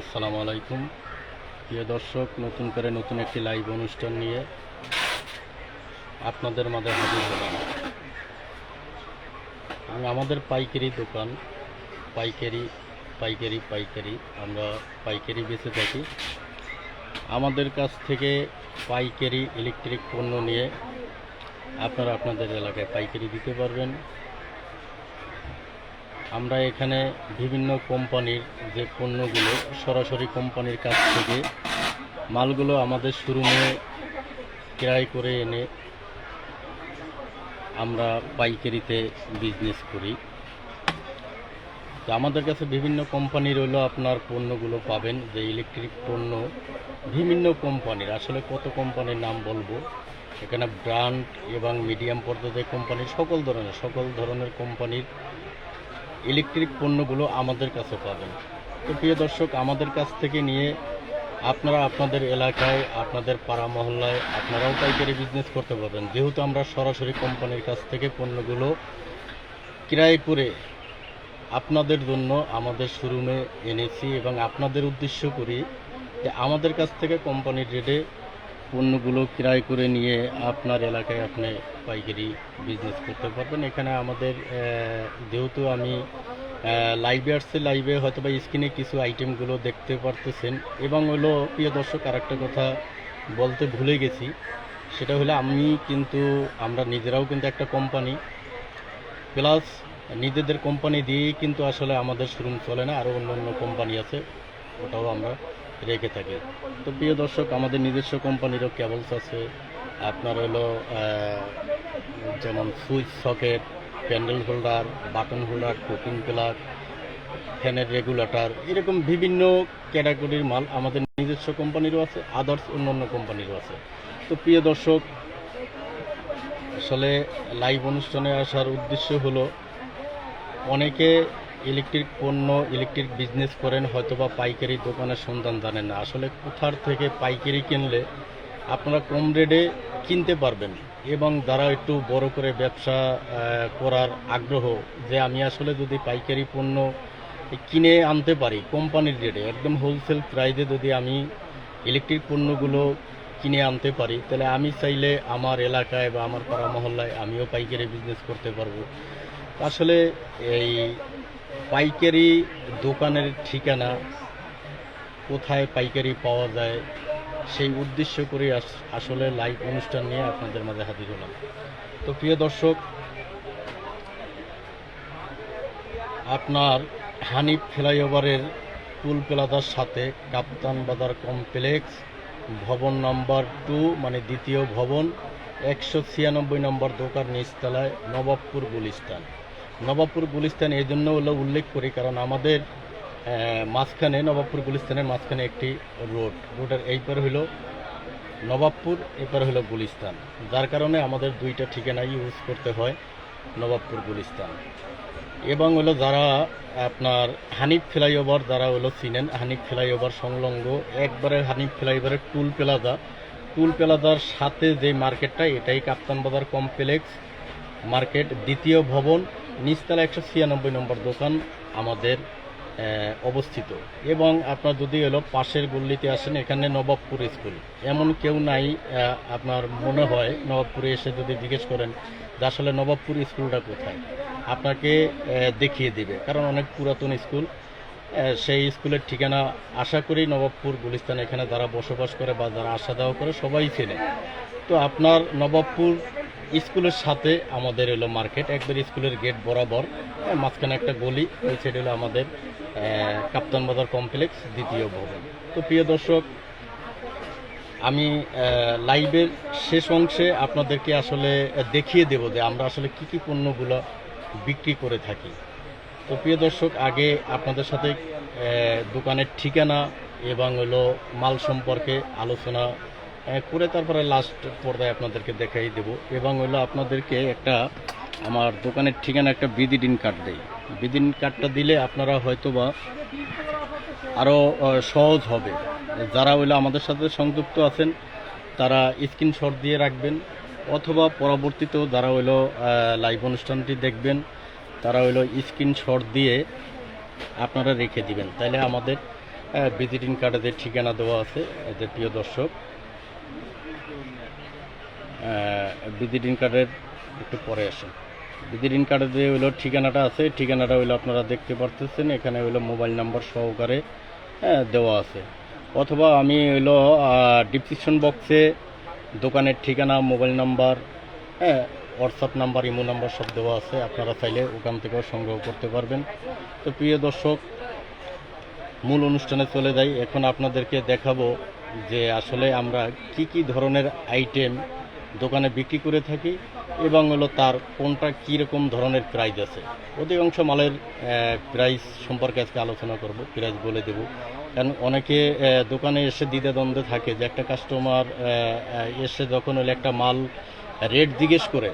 আসসালামু আলাইকুম। প্রিয় দর্শক, নতুন করে নতুন একটি লাইভ অনুষ্ঠান নিয়ে আপনাদের মাঝে হাজির হলাম। আমি আমাদের পাইকারি দোকান, পাইকারি পাইকারি পাইকারি, আমরা পাইকারি বেঁচে থাকি। আমাদের কাছ থেকে পাইকারি ইলেকট্রিক পণ্য নিয়ে আপনারা আপনাদের এলাকায় পাইকারি দিতে পারবেন। আমরা এখানে বিভিন্ন কোম্পানির যে পণ্যগুলো, সরাসরি কোম্পানির কাছ থেকে মালগুলো আমাদের শোরুমে ক্রয় করে এনে আমরা পাইকারিতে বিজনেস করি। তো আমাদের কাছে বিভিন্ন কোম্পানির হলো আপনার পণ্যগুলো পাবেন, যে ইলেকট্রিক পণ্য, বিভিন্ন কোম্পানির। আসলে কত কোম্পানির নাম বলব? এখানে ব্র্যান্ড এবং মিডিয়াম পর্যায়ে কোম্পানির, সকল ধরনের সকল ধরনের কোম্পানির ইলেকট্রিক পণ্যগুলো আমাদের কাছে পাবেন। তো প্রিয় দর্শক, আমাদের কাছ থেকে নিয়ে আপনারা আপনাদের এলাকায়, আপনাদের পাড়া মহল্লায় আপনারাও পাইকারি বিজনেস করতে পারবেন। যেহেতু আমরা সরাসরি কোম্পানির কাছ থেকে পণ্যগুলো ক্রয় করে আপনাদের জন্য আমাদের শোরুমে এনেছি এবং আপনাদের উদ্দেশ্য করি যে আমাদের কাছ থেকে কোম্পানির রেটে পণ্যগুলো ক্রয় করে নিয়ে আপনার এলাকায় আপনি পাইকারি বিজনেস করতে পারবেন। এখানে আমাদের যেহেতু আমি লাইভে আসছে লাইভে হয়তো বা স্ক্রিনে কিছু আইটেমগুলো দেখতে পারতেছেন। এবং হলো, প্রিয় দর্শক, আরেকটা কথা বলতে ভুলে গেছি। সেটা হলো, আমি কিন্তু, আমরা নিজেরাও কিন্তু একটা কোম্পানি প্লাস নিজেদের কোম্পানি দিয়েই কিন্তু আসলে আমাদের শোরুম চলে না আরও অন্য অন্য কোম্পানি আছে, ওটাও আমরা রেখে থাকি। তো প্রিয় দর্শক, আমাদের নিজস্ব কোম্পানিরও কেবলস আছে। আপনার হলো যেমন switch socket pendant holder, button holder, cooking plug, ফ্যানের রেগুলেটর, এরকম বিভিন্ন ক্যাটাগরির মাল আমাদের নিজস্ব কোম্পানিরও আছে, আদার্স অন্য অন্য কোম্পানিরও আছে। তো প্রিয় দর্শক, আসলে লাইভ অনুষ্ঠানে আসার উদ্দেশ্য হলো, অনেকে ইলেকট্রিক পণ্য, ইলেকট্রিক বিজনেস করেন, হয়তোবা পাইকারি দোকানের সন্ধান জানেন না। আসলে কোথার থেকে পাইকারি কিনলে আপনারা কম রেটে কিনতে পারবেন এবং যারা একটু বড় করে ব্যবসা করার আগ্রহ যে আমি আসলে যদি পাইকারি পণ্য কিনে আনতে পারি কোম্পানির রেটে, একদম হোলসেল প্রাইসে যদি আমি ইলেকট্রিক পণ্যগুলো কিনে আনতে পারি, তাহলে আমি চাইলে আমার এলাকায় বা আমার পাড়া মহল্লায় আমিও পাইকারি বিজনেস করতে পারব। আসলে এই পাইকারি দোকানের ঠিকানা কোথায় পাইকারি পাওয়া যায় সেই উদ্দেশ্য করে আস- আসলে লাইভ অনুষ্ঠান নিয়ে আপনাদের মাঝে হাজির হলাম। তো প্রিয় দর্শক, আপনার হানিফ ফ্লাইওভারের টুল প্লাজার সাথে কাপ্তান বাজার কমপ্লেক্স, ভবন নাম্বার টু মানে দ্বিতীয় ভবন, একশো ছিয়ানব্বই নম্বর দোকান নিচতলায় নবাবপুর গুলিস্তান। নবাবপুর গুলিস্তান এই জন্য হলো উল্লেখ করি, কারণ আমাদের মাঝখানে, নবাবপুর গুলিস্তানের মাঝখানে একটি রোড। রোডের এই পার হলো নবাবপুর, এপার হলো গুলিস্তান। যার কারণে আমাদের দুইটা ঠিকানা ইউজ করতে হয় নবাবপুর গুলিস্তান। এবং হলো যারা আপনার হানিফ ফ্লাইওভার যারা হলো চিনেন, হানিফ ফ্লাইওভার সংলগ্ন, একবারে হানিফ ফ্লাইওভারের টুল প্লাজা। টুল প্লাজার সাথে যে মার্কেটটা, এটাই কাপ্তান বাজার কমপ্লেক্স মার্কেট, দ্বিতীয় ভবন। নিচতলা একশো ছিয়ানব্বই নম্বর দোকান আমাদের অবস্থিত। এবং আপনার যদি হলো পাশের গল্লিতে আসেন, এখানে নবাবপুর স্কুল। এমন কেউ নাই আপনার মনে হয় নবাবপুরে এসে যদি জিজ্ঞেস করেন যে আসলে নবাবপুর স্কুলটা কোথায়, আপনাকে দেখিয়ে দিবে। কারণ অনেক পুরাতন স্কুল সেই স্কুলের ঠিকানা আশা করি নবাবপুর গুলিস্তান এখানে যারা বসবাস করে বা যারা আসা যাওয়া করে সবাই চেনে। তো আপনার নবাবপুর স্কুলের সাথে আমাদের এলো মার্কেট একবার স্কুলের গেট বরাবর। মাঝখানে একটা গলি, ওই সাইড হলো আমাদের কাপ্তান বাজার কমপ্লেক্স দ্বিতীয় ভবন। তো প্রিয় দর্শক, আমি লাইভের শেষ অংশে আপনাদেরকে আসলে দেখিয়ে দেব যে আমরা আসলে কি কি পণ্যগুলো বিক্রি করে থাকি। তো প্রিয় দর্শক, আগে আপনাদের সাথে দোকানের ঠিকানা এবং হলো মাল সম্পর্কে আলোচনা করে তারপরে লাস্ট পর্দায় আপনাদেরকে দেখাই দেব। এবং হলো আপনাদেরকে একটা আমার দোকানের ঠিকানা একটা বিদিডিন কার্ড দেই। বিদিন কার্ডটা দিলে আপনারা হয়তোবা আরও সহজ হবে। যারা হইল আমাদের সাথে সংযুক্ত আছেন, তারা স্ক্রিনশট দিয়ে রাখবেন। অথবা পরবর্তীতেও যারা হইল লাইভ অনুষ্ঠানটি দেখবেন, তারা হইল স্ক্রিনশট দিয়ে আপনারা রেখে দিবেন। তাহলে আমাদের ভিজিটিং কার্ডে যে ঠিকানা দেওয়া আছে, এদের প্রিয় দর্শক ভিজিটিং কার্ডের একটু পরে আসেন। ভিজিটিং কার্ডে যে হইল ঠিকানাটা আছে ঠিকানাটা হইল আপনারা দেখতে পারতেছেন এখানে হইল মোবাইল নাম্বার সহকারে হ্যাঁ, দেওয়া আছে। অথবা আমি হইল ডিসক্রিপশন বক্সে দোকানের ঠিকানা মোবাইল নাম্বার হ্যাঁ হোয়াটসঅ্যাপ নাম্বার ইমো নাম্বার সব দেওয়া আছে আপনারা চাইলে ওখান থেকেও সংগ্রহ করতে পারবেন। তো প্রিয় দর্শক মূল অনুষ্ঠানে চলে যাই। এখন আপনাদেরকে দেখাবো যে আসলে আমরা কি কি ধরনের আইটেম দোকানে বিক্রি করে থাকি এবং হলো তার কোনটা কী রকম ধরনের প্রাইস আছে। অধিকাংশ মালের প্রাইস সম্পর্কে আজকে আলোচনা করব প্রাইস বলে দেব। কারণ অনেকে দোকানে এসে দ্বিধাদ্বন্দ্বে থাকে যে একটা কাস্টমার এসে যখন হলো একটা মাল রেট জিজ্ঞেস করে,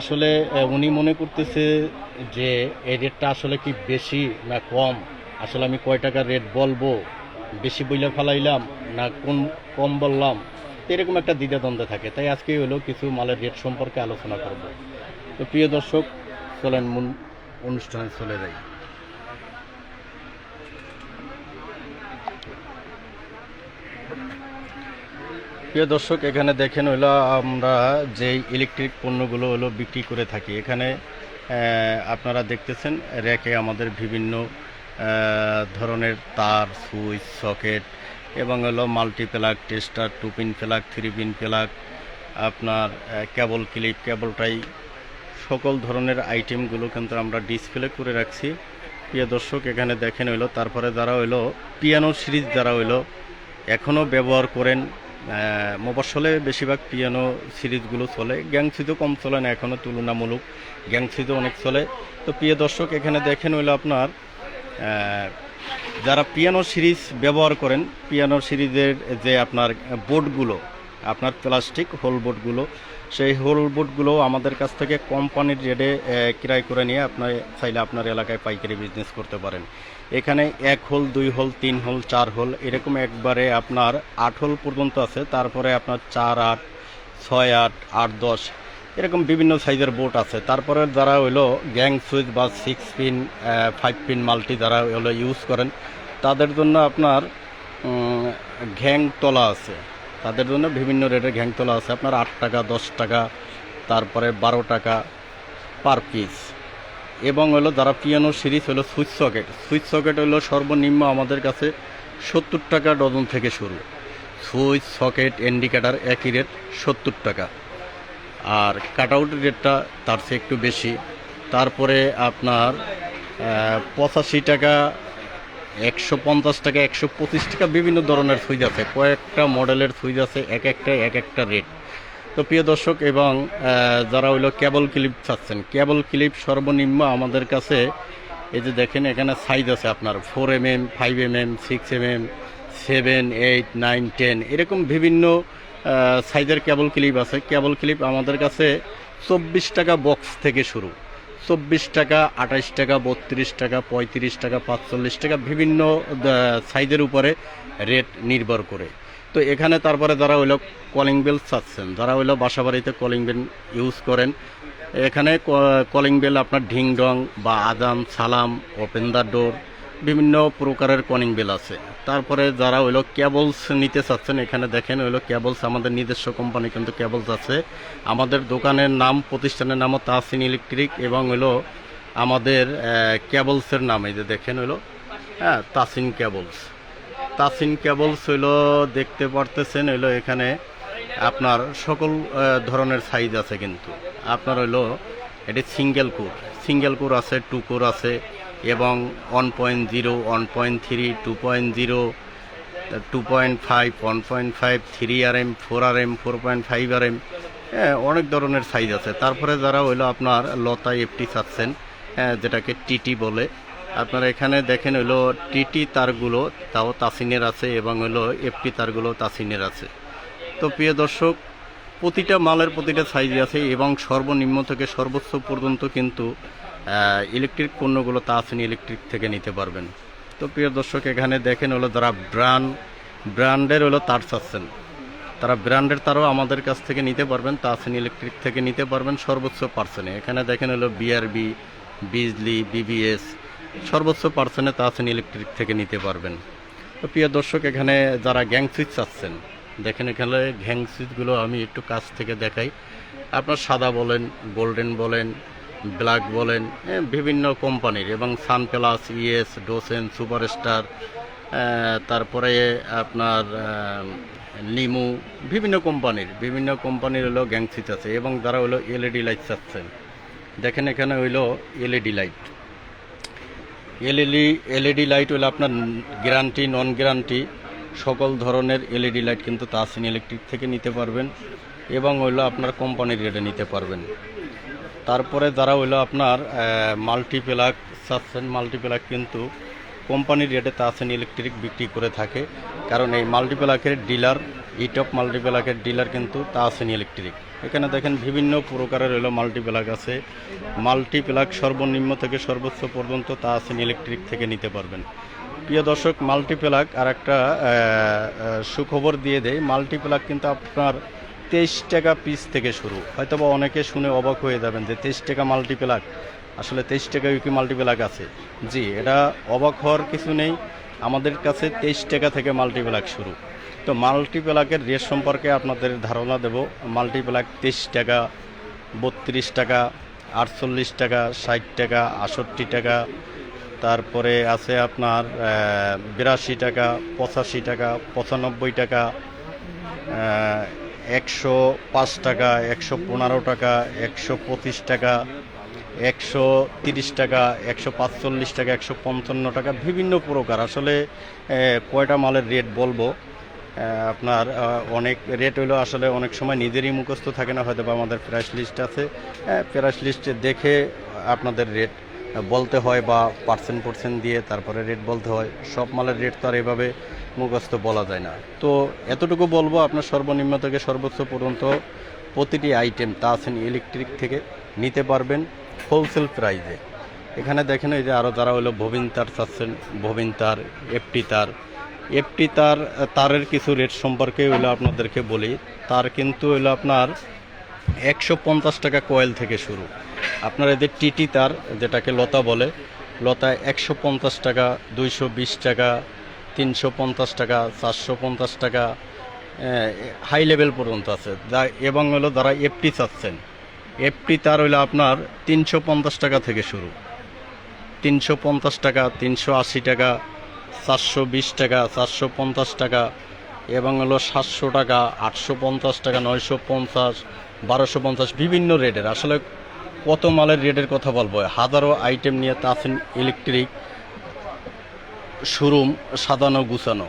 আসলে উনি মনে করতেছে যে এই রেটটা আসলে কি বেশি না কম? আসলে আমি কয় টাকা রেট বলব? বেশি বইলে ফেলাইলাম না কোন, কম বললাম? এরকম একটা দ্বিধাদ্বন্দ্বে থাকে। তাই আজকে হলো কিছু মালের রেট সম্পর্কে আলোচনা করব। তো প্রিয় দর্শক, চলেন মূল অনুষ্ঠানে চলে যাই। প্রিয় দর্শক, এখানে দেখেন হলো আমরা যে ইলেকট্রিক পণ্যগুলো হলো বিক্রি করে থাকি, এখানে আপনারা দেখতেছেন র্যাকে আমাদের বিভিন্ন ধরনের তার, সুইচ, সকেট এবং হলো multi plug tester two pin plug three pin plug আপনার কেবল ক্লিপ কেবল টাই সকল ধরনের আইটেমগুলো কিন্তু আমরা ডিসপ্লে করে রাখছি। প্রিয় দর্শক এখানে দেখেন হইল তারপরে যারা হইল পিয়ানো সিরিজ যারা হইল এখনও ব্যবহার করেন আহ, মফস্বলে বেশিরভাগ পিয়ানো সিরিজগুলো চলে। গ্যাংসিতে কম চলে না এখনও তুলনামূলক গ্যাংসিতে অনেক চলে। তো প্রিয় দর্শক এখানে দেখেন হইল আপনার যারা পিয়ানো সিরিজ ব্যবহার করেন, পিয়ানো সিরিজের যে আপনার বোর্ডগুলো আপনার প্লাস্টিক হোল বোর্ডগুলো সেই হোল বোর্ডগুলো আমাদের কাছ থেকে কোম্পানির রেটে ক্রয় করে নিয়ে আপনার, চাইলে আপনার এলাকায় পাইকারি বিজনেস করতে পারেন। এখানে এক হোল, দুই হোল, তিন হোল, চার হোল, এরকম একবারে আপনার আট হোল পর্যন্ত আছে। তারপরে আপনার চার আট, ছয় আট আট দশ এরকম বিভিন্ন সাইজের বোট আছে। তারপরে যারা হইল গ্যাং সুইচ বা six pin five pin multi যারা হলো ইউজ করেন, তাদের জন্য আপনার ঘ্যাং তোলা আছে। তাদের জন্য বিভিন্ন রেটের ঘ্যাং তোলা আছে। আপনার আট টাকা, দশ টাকা, তারপরে বারো টাকা পার পিস এবং হলো যারা পিয়ানো সিরিজ হলো সুইচ সকেট সুইচ সকেট হলো সর্বনিম্ন আমাদের কাছে সত্তর টাকা ডজন থেকে শুরু। সুইচ সকেট ইন্ডিকেটার একই রেট সত্তর টাকা। আর কাটআউটের রেটটা তার চেয়ে একটু বেশি। তারপরে আপনার পঁচাশি টাকা, একশো পঞ্চাশ টাকা, একশো পঁচিশ টাকা বিভিন্ন ধরনের সুইচ আছে। কয়েকটা মডেলের সুইচ আছে, এক একটা এক একটা রেট তো প্রিয় দর্শক, এবং যারা হইল কেবল ক্লিপ চাচ্ছেন কেবল ক্লিপ সর্বনিম্ন আমাদের কাছে, এই যে দেখেন এখানে সাইজ আছে আপনার four M M five M M six M M seven eight nine ten এরকম বিভিন্ন সাইজের কেবল ক্লিপ আছে। কেবল ক্লিপ আমাদের কাছে চব্বিশ টাকা বক্স থেকে শুরু। চব্বিশ টাকা আঠাশ টাকা, বত্রিশ টাকা, পঁয়ত্রিশ টাকা, পাঁচচল্লিশ টাকা বিভিন্ন সাইজের উপরে রেট নির্ভর করে। তো এখানে তারপরে যারা হইল কলিং বেল চাচ্ছেন, যারা হইল বাসা বাড়িতে কলিং বেল ইউজ করেন, এখানে কলিং বেল আপনার ঢিং ডং বা আদাম সালাম ওপেন দ্য ডোর বিভিন্ন প্রকারের কনিং বেল আছে। তারপরে যারা হইল ক্যাবলস নিতে চাচ্ছেন, এখানে দেখেন হইল ক্যাবলস আমাদের নিজস্ব কোম্পানি কিন্তু ক্যাবলস আছে। আমাদের দোকানের নাম, প্রতিষ্ঠানের নামও তাসিন ইলেকট্রিক এবং হইল আমাদের ক্যাবলসের নাম, এই যে দেখেন হইল হ্যাঁ তাসিন ক্যাবলস। তাসিন ক্যাবলস হইল দেখতে পারতেছেন হইল এখানে আপনার সকল ধরনের সাইজ আছে কিন্তু। আপনার হইল এটি সিঙ্গেল কোর সিঙ্গেল কোর আছে টু কোর আছে। এবং one point zero one point three two point zero two point five one point five three R M four R M four point five R M হ্যাঁ অনেক ধরনের size আছে। তারপরে যারা হইল আপনার লতা এফটি চাচ্ছেন হ্যাঁ যেটাকে টিটি বলে, আপনারা এখানে দেখেন হইল টিটি তারগুলো তাও তাসিনের আছে এবং হইল এফটি তারগুলো তাসিনের আছে। তো প্রিয় দর্শক, প্রতিটা মালের প্রতিটা সাইজ আছে এবং সর্বনিম্ন থেকে সর্বোচ্চ পর্যন্ত কিন্তু ইলেকট্রিক পণ্যগুলো তাসিন ইলেকট্রিক থেকে নিতে পারবেন। তো প্রিয় দর্শক, এখানে দেখেন হলো যারা ব্র্যান্ড ব্র্যান্ডের হলো তার চাচ্ছেন। তারা ব্র্যান্ডের তারও আমাদের কাছ থেকে নিতে পারবেন তাসিন ইলেকট্রিক থেকে নিতে পারবেন সর্বোচ্চ পার্সেন্টে এখানে দেখেন হলো বিআরবি বিজলি বিবিএস সর্বোচ্চ পার্সেন্টে তাসিন ইলেকট্রিক থেকে নিতে পারবেন। তো প্রিয় দর্শক, এখানে যারা গ্যাং সুইচ চাচ্ছেন, দেখেন এখানে গ্যাং সুইচগুলো আমি একটু কাছ থেকে দেখাই। আপনার সাদা বলেন গোল্ডেন বলেন ব্ল্যাক বলেন বিভিন্ন কোম্পানির এবং সান প্লাস, ইএস, ডোসেন, সুপারস্টার তারপরে আপনার নিমু, বিভিন্ন কোম্পানির বিভিন্ন কোম্পানির হলো গ্যাংসিট আছে এবং যারা হলো এলইডি লাইট চাচ্ছেন দেখেন এখানে হইল LED light. LED LED light হলো আপনার গ্যারান্টি, নন গ্যারান্টি, সকল ধরনের এলইডি লাইট কিন্তু তাসিন ইলেকট্রিক থেকে নিতে পারবেন এবং হইল আপনার কোম্পানির রেটে নিতে পারবেন। তারপরে যারা হইল আপনার মাল্টিপ্লাক সাসেন মাল্টিপ্লাক কিন্তু কোম্পানির রেটে তাসেন ইলেকট্রিক বিক্রি করে থাকে। কারণ এই মাল্টিপ্লাকের ডিলার ইটপ মাল্টিপ্লাকের ডিলার কিন্তু তাসেন ইলেকট্রিক এখানে দেখেন বিভিন্ন প্রকারের হলো মাল্টিপ্লাক আছে। মাল্টিপ্লাক সর্বনিম্ন থেকে সর্বোচ্চ পর্যন্ত তাসেন ইলেকট্রিক থেকে নিতে পারবেন। প্রিয় দর্শক মাল্টিপ্লাক আর একটা সুখবর দিয়ে দেয় মাল্টিপ্লাক কিন্তু আপনার তেইশ টাকা পিস থেকে শুরু। হয়তো বা অনেকে শুনে অবাক হয়ে যাবেন যে তেইশ টাকা মাল্টিপ্লাক আসলে তেইশ টাকা কি মাল্টিপ্লাক আছে? জি, এটা অবাক হওয়ার কিছু নেই। আমাদের কাছে তেইশ টাকা থেকে মাল্টিপ্লাক শুরু। তো মাল্টিপ্লাকের রেট সম্পর্কে আপনাদের ধারণা দেব। মাল্টিপ্লাক তেইশ টাকা, বত্রিশ টাকা, আটচল্লিশ টাকা, ষাট টাকা আষট্টি টাকা। তারপরে আছে আপনার বিরাশি টাকা, পঁচাশি টাকা, পঁচানব্বই টাকা একশো পাঁচ টাকা, একশো পনেরো টাকা, একশো পঁচিশ টাকা, একশো তিরিশ টাকা, একশো পাঁচচল্লিশ টাকা, একশো পঞ্চান্ন টাকা, বিভিন্ন প্রকার। আসলে কয়টা মালের রেট বলব? আপনার অনেক রেট হইল আসলে অনেক সময় নিজেরই মুখস্থ থাকে না, হয়তো বা আমাদের প্রাইস লিস্ট আছে। প্রাইস লিস্টে দেখে আপনাদের রেট বলতে হয় বা পার্সেন্ট পার্সেন্ট দিয়ে তারপরে রেট বলতে হয়। সব মালের রেট তো আর এভাবে মুখস্থ বলা যায় না। তো এতটুকু বলব, আপনার সর্বনিম্ন থেকে সর্বোচ্চ পর্যন্ত প্রতিটি আইটেম তাসেন ইলেকট্রিক থেকে নিতে পারবেন হোলসেল প্রাইজে এখানে দেখেন এই যে আরও যারা হলো ভবিন তার চাচ্ছেন, ভবিন তার এফটি তার। এফটি তার, তারের কিছু রেট সম্পর্কে হলো আপনাদেরকে বলি। তার কিন্তু হলো আপনার একশো পঞ্চাশ টাকা কয়েল থেকে শুরু। আপনার এদের টিটি তার, যেটাকে লতা বলে লতা একশো পঞ্চাশ টাকা, দুইশো বিশ টাকা তিনশো পঞ্চাশ টাকা, চারশো পঞ্চাশ টাকা হাই লেভেল পর্যন্ত আছে। যা এবং হলো যারা এফটি চাচ্ছেন, এফটি তার হইল আপনার তিনশো পঞ্চাশ টাকা থেকে শুরু। তিনশো পঞ্চাশ টাকা, তিনশো আশি টাকা, চারশো বিশ টাকা, চারশো পঞ্চাশ টাকা, এবং হলো সাতশো টাকা, আটশো পঞ্চাশ টাকা, নয়শো পঞ্চাশ, বারোশো পঞ্চাশ, বিভিন্ন রেটের। আসলে কত মালের রেটের কথা বলব? হাজারো আইটেম নিয়ে তাসিন ইলেকট্রিক শোরুম সাজানো, গুছানো।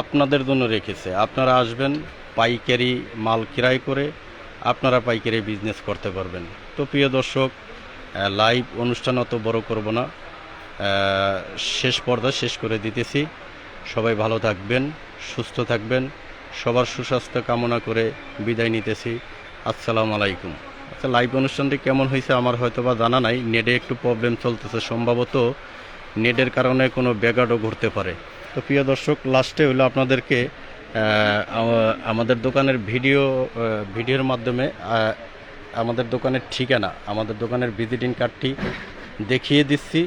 আপনাদের জন্য রেখেছে। আপনারা আসবেন, পাইকারি মাল ক্রয় করে আপনারা পাইকারি বিজনেস করতে পারবেন। তো প্রিয় দর্শক লাইভ অনুষ্ঠান অত বড় করব না। শেষ পর্দা শেষ করে দিতেছি। সবাই ভালো থাকবেন, সুস্থ থাকবেন। সবার সুস্বাস্থ্য কামনা করে বিদায় নিতেছি। আসসালামু আলাইকুম। আচ্ছা লাইভ অনুষ্ঠানটি কেমন হয়েছে আমার হয়তো বা জানা নাই। নেটে একটু প্রবলেম চলতেছে সম্ভবত। নেটের কারণে কোনো ব্যাঘাটও ঘটতে পারে। তো প্রিয় দর্শক, লাস্টে হলো আপনাদেরকে আমাদের দোকানের ভিডিও ভিডিওর মাধ্যমে আমাদের দোকানের ঠিকানা, আমাদের দোকানের ভিজিটিং কার্ডটি দেখিয়ে দিচ্ছি।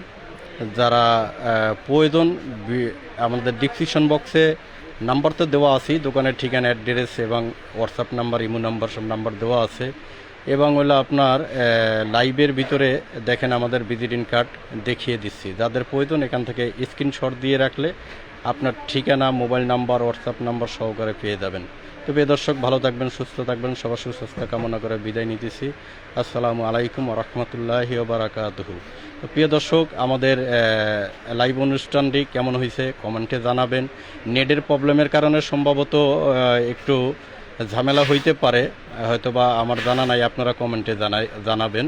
যারা প্রয়োজন আমাদের ডিসক্রিপশন বক্সে নাম্বার তো দেওয়া আছে দোকানের ঠিকানা, অ্যাড্রেস এবং হোয়াটসঅ্যাপ নাম্বার, ইমো নাম্বার সব নাম্বার দেওয়া আছে। এবং হলো আপনার লাইভের ভিতরে দেখেন আমাদের ভিজিটিং কার্ড দেখিয়ে দিচ্ছি। যাদের প্রয়োজন এখান থেকে স্ক্রিনশট দিয়ে রাখলে আপনার ঠিকানা মোবাইল নাম্বার হোয়াটসঅ্যাপ নাম্বার সহকারে পেয়ে যাবেন। তো প্রিয় দর্শক, ভালো থাকবেন, সুস্থ থাকবেন, সবার সুস্বাস্থ্য কামনা করে বিদায় নিতেছি। আসসালামু আলাইকুম রহমতুল্লাহ বারাকাতুহু। তো প্রিয় দর্শক, আমাদের লাইভ অনুষ্ঠানটি কেমন হয়েছে কমেন্টে জানাবেন। নেটের প্রবলেমের কারণে সম্ভবত একটু ঝামেলা হইতে পারে হয়তো বা আমার জানা নাই, আপনারা কমেন্টে জানাই, জানাবেন।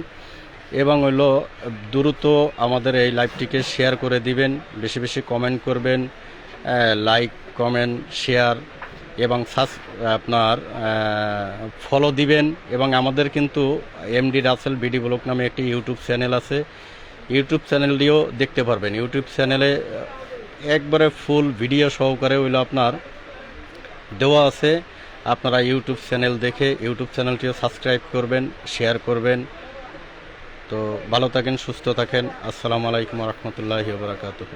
এবং হইল, দ্রুত আমাদের এই লাইভটিকে শেয়ার করে দিবেন, বেশি বেশি কমেন্ট করবেন লাইক কমেন্ট শেয়ার এবং সাস আপনার ফলো দিবেন। এবং আমাদের কিন্তু এমডি রাসেল বিডি ব্লক নামে একটি ইউটিউব চ্যানেল আছে। ইউটিউব চ্যানেলটিও দেখতে পারবেন। ইউটিউব চ্যানেলে একবারে ফুল ভিডিও সহকারে হইল আপনার দেওয়া আছে। আপনারা ইউটিউব চ্যানেল দেখে ইউটিউব চ্যানেলটিও সাবস্ক্রাইব করবেন, শেয়ার করবেন। তো ভালো থাকেন, সুস্থ থাকেন। আসসালামু আলাইকুম রহমতুল্লাহি বারাকাতুহু।